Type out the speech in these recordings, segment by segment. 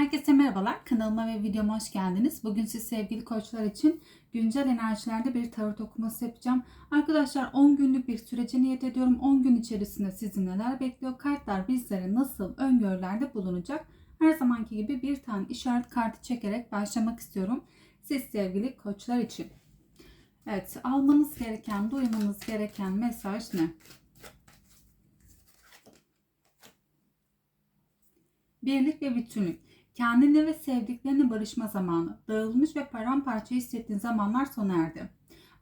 Herkese merhabalar. Kanalıma ve videoma hoş geldiniz. Bugün siz sevgili koçlar için güncel enerjilerde bir tarot okuması yapacağım. Arkadaşlar 10 günlük bir sürece niyet ediyorum. 10 gün içerisinde sizi neler bekliyor? Kartlar bizlere nasıl öngörülerde bulunacak? Her zamanki gibi bir tane işaret kartı çekerek başlamak istiyorum. Siz sevgili koçlar için. Evet, almanız gereken, duymanız gereken mesaj ne? Birlik ve bütünlük. Kendine ve sevdiklerine barışma zamanı. Dağılmış ve paramparça hissettiğin zamanlar sona erdi.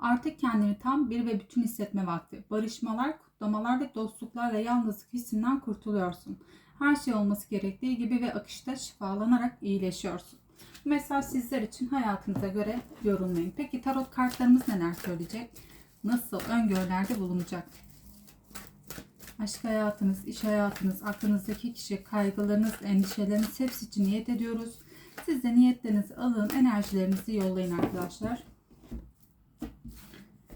Artık kendini tam bir ve bütün hissetme vakti. Barışmalar, kutlamalar ve dostluklarla yalnızlık hissinden kurtuluyorsun. Her şey olması gerektiği gibi ve akışta şifalanarak iyileşiyorsun. Bu sizler için hayatınıza göre yorumlayın. Peki tarot kartlarımız neler söyleyecek? Nasıl öngörülerde bulunacak? Aşk hayatınız, iş hayatınız, aklınızdaki kişi, kaygılarınız, endişeleriniz hepsi için niyet ediyoruz. Siz de niyetlerinizi alın, enerjilerinizi yollayın arkadaşlar.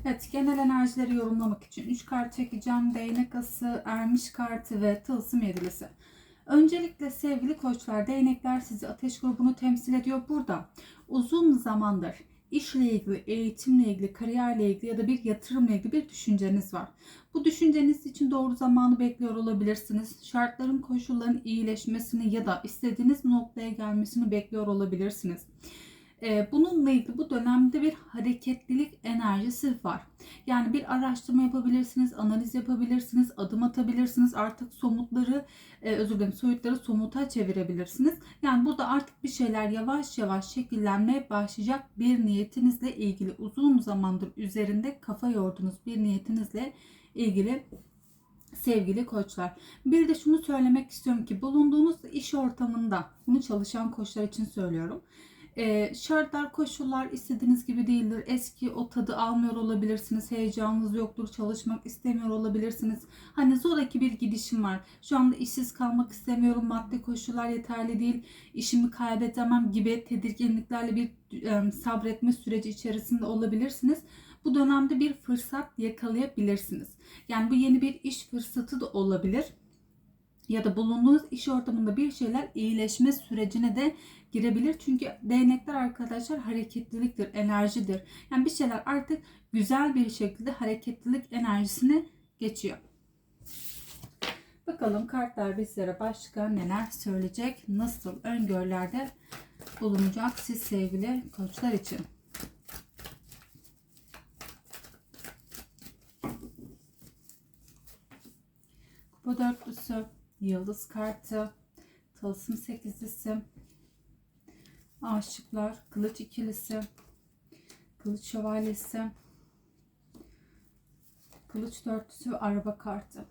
Evet, genel enerjileri yorumlamak için 3 kart çekeceğim. Değnek ası, ermiş kartı ve tılsım yedilisi. Öncelikle sevgili koçlar, değnekler sizi ateş grubunu temsil ediyor burada. Uzun zamandır işle ilgili, eğitimle ilgili, kariyerle ilgili ya da bir yatırımla ilgili bir düşünceniz var. Bu düşünceniz için doğru zamanı bekliyor olabilirsiniz. Şartların, koşulların iyileşmesini ya da istediğiniz noktaya gelmesini bekliyor olabilirsiniz. Ee, bununla ilgili bu dönemde bir hareketlilik enerjisi var. Yani bir araştırma yapabilirsiniz, analiz yapabilirsiniz, adım atabilirsiniz. Artık somutları, e, özür dilerim, soyutları somuta çevirebilirsiniz. Yani burada artık bir şeyler yavaş yavaş şekillenmeye başlayacak bir niyetinizle ilgili uzun zamandır üzerinde kafa yordunuz bir niyetinizle ilgili sevgili koçlar. Bir de şunu söylemek istiyorum ki bulunduğunuz iş ortamında bunu çalışan koçlar için söylüyorum. Ee, şartlar, koşullar istediğiniz gibi değildir. Eski o tadı almıyor olabilirsiniz. Heyecanınız yoktur. Çalışmak istemiyor olabilirsiniz. Hani zoraki bir gidişim var. Şu anda işsiz kalmak istemiyorum. Maddi koşullar yeterli değil. İşimi kaybedemem gibi tedirginliklerle bir e, sabretme süreci içerisinde olabilirsiniz. Bu dönemde bir fırsat yakalayabilirsiniz. Yani bu yeni bir iş fırsatı da olabilir ya da bulunduğunuz iş ortamında bir şeyler iyileşme sürecine de girebilir. Çünkü değnekler arkadaşlar hareketliliktir, enerjidir. Yani bir şeyler artık güzel bir şekilde hareketlilik enerjisine geçiyor. Bakalım kartlar bizlere başka neler söyleyecek, nasıl öngörülerde bulunacak siz sevgili koçlar için. Kupa dörtlüsü, yıldız kartı, tılsım sekizlisi, aşıklar, kılıç ikilisi, kılıç şövalyesi, kılıç dörtlüsü araba kartı.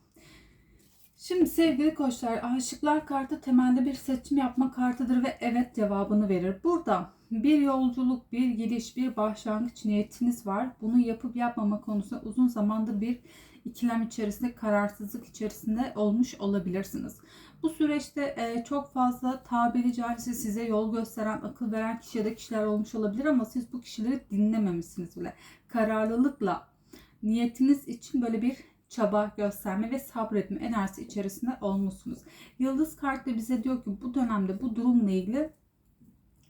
Şimdi sevgili koçlar, aşıklar kartı temelde bir seçim yapma kartıdır ve evet cevabını verir. Burada bir yolculuk, bir gidiş, bir başlangıç niyetiniz var. Bunu yapıp yapmama konusunda uzun zamandır bir ikilem içerisinde, kararsızlık içerisinde olmuş olabilirsiniz. Bu süreçte e, çok fazla tabiri caizse size yol gösteren, akıl veren kişi ya da kişiler olmuş olabilir ama siz bu kişileri dinlememişsiniz bile. Kararlılıkla niyetiniz için böyle bir çaba gösterme ve sabretme enerjisi içerisinde olmuşsunuz. Yıldız kartı bize diyor ki bu dönemde bu durumla ilgili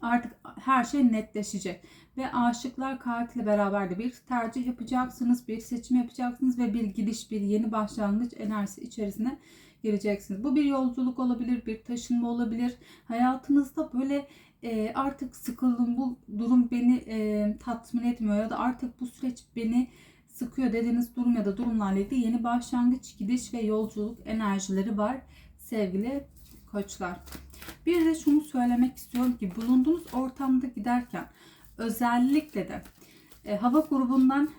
artık her şey netleşecek ve aşıklar kartıyla beraber de bir tercih yapacaksınız, bir seçim yapacaksınız ve bir gidiş, bir yeni başlangıç enerjisi içerisine gireceksiniz. Bu bir yolculuk olabilir, bir taşınma olabilir. Hayatınızda böyle e, artık sıkıldım, bu durum beni e, tatmin etmiyor ya da artık bu süreç beni sıkıyor dediğiniz durum ya da durumlarla ilgili yeni başlangıç, gidiş ve yolculuk enerjileri var sevgili koçlar. Bir de şunu söylemek istiyorum ki bulunduğunuz ortamda giderken özellikle de e, hava grubundan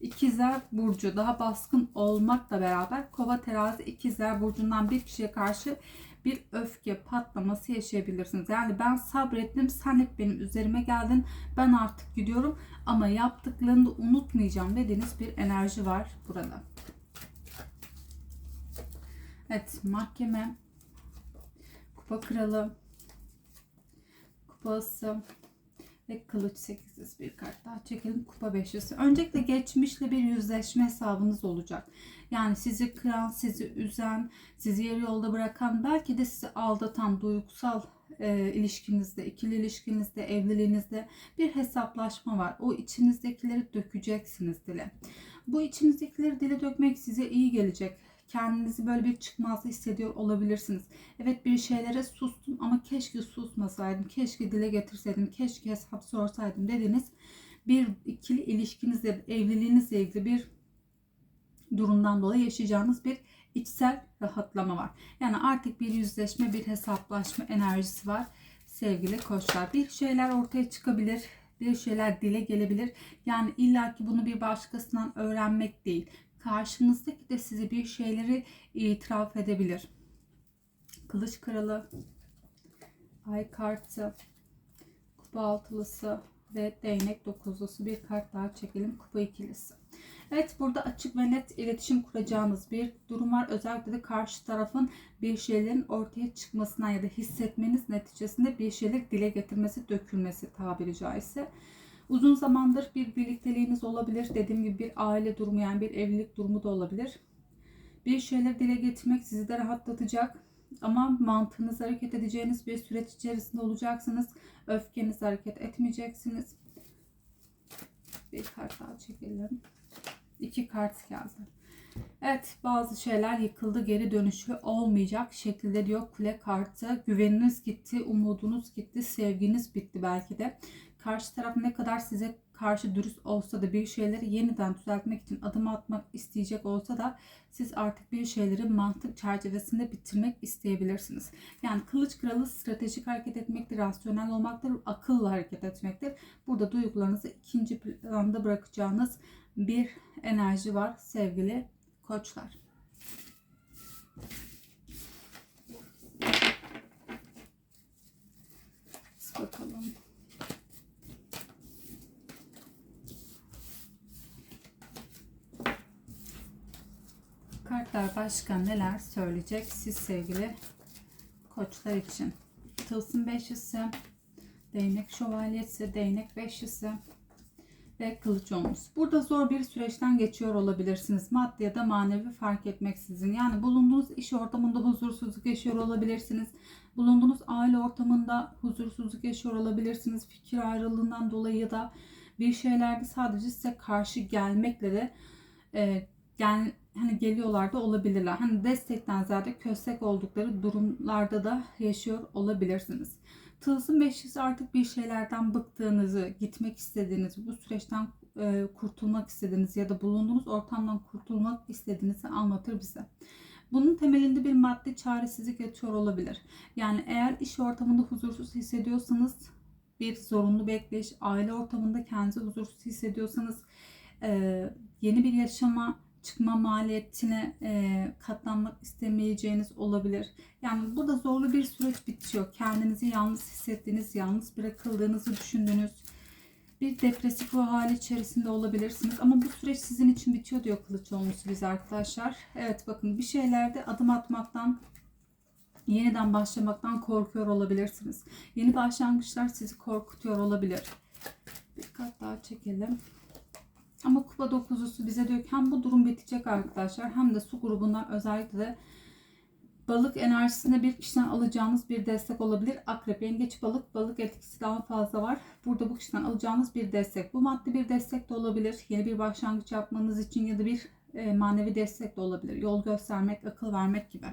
ikizler burcu daha baskın olmakla beraber kova terazi ikizler burcundan bir kişiye karşı bir öfke patlaması yaşayabilirsiniz. Yani ben sabrettim, sen hep benim üzerime geldin, ben artık gidiyorum ama yaptıklarını da unutmayacağım dediğiniz bir enerji var burada. Evet, mahkeme, kupa kralı, kupası ve kılıç sekizsiz bir kart daha çekelim. Kupa beşlisi. Öncelikle geçmişle bir yüzleşme hesabınız olacak. Yani sizi kıran, sizi üzen, sizi yarı yolda bırakan, belki de sizi aldatan duygusal e, ilişkinizde, ikili ilişkinizde, evliliğinizde bir hesaplaşma var. O içinizdekileri dökeceksiniz dile. Bu içinizdekileri dile dökmek size iyi gelecek. Kendinizi böyle bir çıkmazda hissediyor olabilirsiniz. Evet bir şeylere sustum ama keşke susmasaydım, keşke dile getirseydim, keşke hesap sorsaydım dediğiniz bir ikili ilişkinizle, evliliğinizle ilgili bir durumdan dolayı yaşayacağınız bir içsel rahatlama var. Yani artık bir yüzleşme, bir hesaplaşma enerjisi var sevgili koçlar. Bir şeyler ortaya çıkabilir, bir şeyler dile gelebilir. Yani illaki bunu bir başkasından öğrenmek değil. Karşınızdaki de size bir şeyleri itiraf edebilir. Kılıç kralı, ay kartı, kupa altılısı ve değnek dokuzlusu bir kart daha çekelim. Kupa ikilisi. Evet burada açık ve net iletişim kuracağınız bir durum var. Özellikle de karşı tarafın bir şeylerin ortaya çıkmasına ya da hissetmeniz neticesinde bir şeyler dile getirmesi, dökülmesi tabiri caizse. Uzun zamandır bir birlikteliğiniz olabilir. Dediğim gibi bir aile durumu yani bir evlilik durumu da olabilir. Bir şeyler dile getirmek sizi de rahatlatacak. Ama mantığınız hareket edeceğiniz bir süreç içerisinde olacaksınız. Öfkeniz hareket etmeyeceksiniz. Bir kart daha çekelim. İki kart geldi. Evet bazı şeyler yıkıldı geri dönüşü olmayacak şekilde diyor kule kartı. Güveniniz gitti, umudunuz gitti, sevginiz bitti belki de. Karşı taraf ne kadar size karşı dürüst olsa da bir şeyleri yeniden düzeltmek için adım atmak isteyecek olsa da siz artık bir şeyleri mantık çerçevesinde bitirmek isteyebilirsiniz. Yani kılıç kralı stratejik hareket etmektir, rasyonel olmaktır, akıllı hareket etmektir. Burada duygularınızı ikinci planda bırakacağınız bir enerji var sevgili koçlar. bakalım. Kartlar başka neler söyleyecek siz sevgili koçlar için. Tılsım beşlisi, değnek şövalyesi, değnek beşlisi, ve kılıç olmuş. Burada zor bir süreçten geçiyor olabilirsiniz. Maddi ya da manevi fark etmeksizin. Yani bulunduğunuz iş ortamında huzursuzluk yaşıyor olabilirsiniz. Bulunduğunuz aile ortamında huzursuzluk yaşıyor olabilirsiniz. Fikir ayrılığından dolayı ya da bir şeylerde sadece size karşı gelmekle de e, gel, hani geliyorlar da olabilirler. Hani destekten ziyade köstek oldukları durumlarda da yaşıyor olabilirsiniz. Tılsım beşlisi artık bir şeylerden bıktığınızı, gitmek istediğiniz, bu süreçten e, kurtulmak istediğiniz ya da bulunduğunuz ortamdan kurtulmak istediğinizi anlatır bize. Bunun temelinde bir maddi çaresizlik yatıyor olabilir. Yani eğer iş ortamında huzursuz hissediyorsanız bir zorunlu bekleyiş, aile ortamında kendinizi huzursuz hissediyorsanız e, yeni bir yaşama çıkma maliyetine e, katlanmak istemeyeceğiniz olabilir. Yani burada zorlu bir süreç bitiyor. Kendinizi yalnız hissettiğiniz, yalnız bırakıldığınızı düşündüğünüz bir depresif ruh hali içerisinde olabilirsiniz. Ama bu süreç sizin için bitiyor diyor kılıç olmuş biz arkadaşlar. Evet bakın bir şeylerde adım atmaktan yeniden başlamaktan korkuyor olabilirsiniz. Yeni başlangıçlar sizi korkutuyor olabilir. Bir kat daha çekelim. Ama kupa dokuzusu bize diyor ki hem bu durum bitecek arkadaşlar hem de su grubundan özellikle balık enerjisinde bir kişiden alacağınız bir destek olabilir. Akrep, yengeç, balık, balık etkisi daha fazla var. Burada bu kişiden alacağınız bir destek. Bu maddi bir destek de olabilir. Yeni bir başlangıç yapmanız için ya da bir manevi destek de olabilir. Yol göstermek, akıl vermek gibi.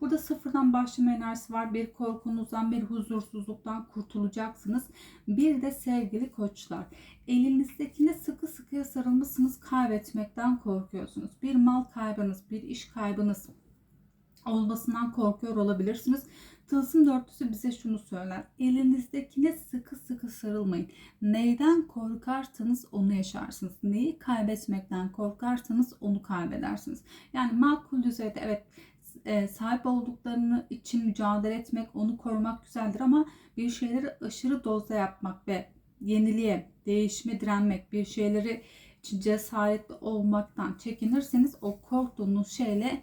Burada sıfırdan başlama enerjisi var. Bir korkunuzdan, bir huzursuzluktan kurtulacaksınız. Bir de sevgili koçlar. Elinizdekine sıkı sıkıya sarılmışsınız. Kaybetmekten korkuyorsunuz. Bir mal kaybınız, bir iş kaybınız olmasından korkuyor olabilirsiniz. Tılsım dörtlüsü bize şunu söyler. Elinizdekine sıkı sıkı sarılmayın. Neyden korkarsanız onu yaşarsınız. Neyi kaybetmekten korkarsanız onu kaybedersiniz. Yani makul düzeyde evet e, sahip olduklarını için mücadele etmek, onu korumak güzeldir ama bir şeyleri aşırı dozda yapmak ve yeniliğe, değişime direnmek, bir şeyleri için cesaretli olmaktan çekinirseniz o korktuğunuz şeyle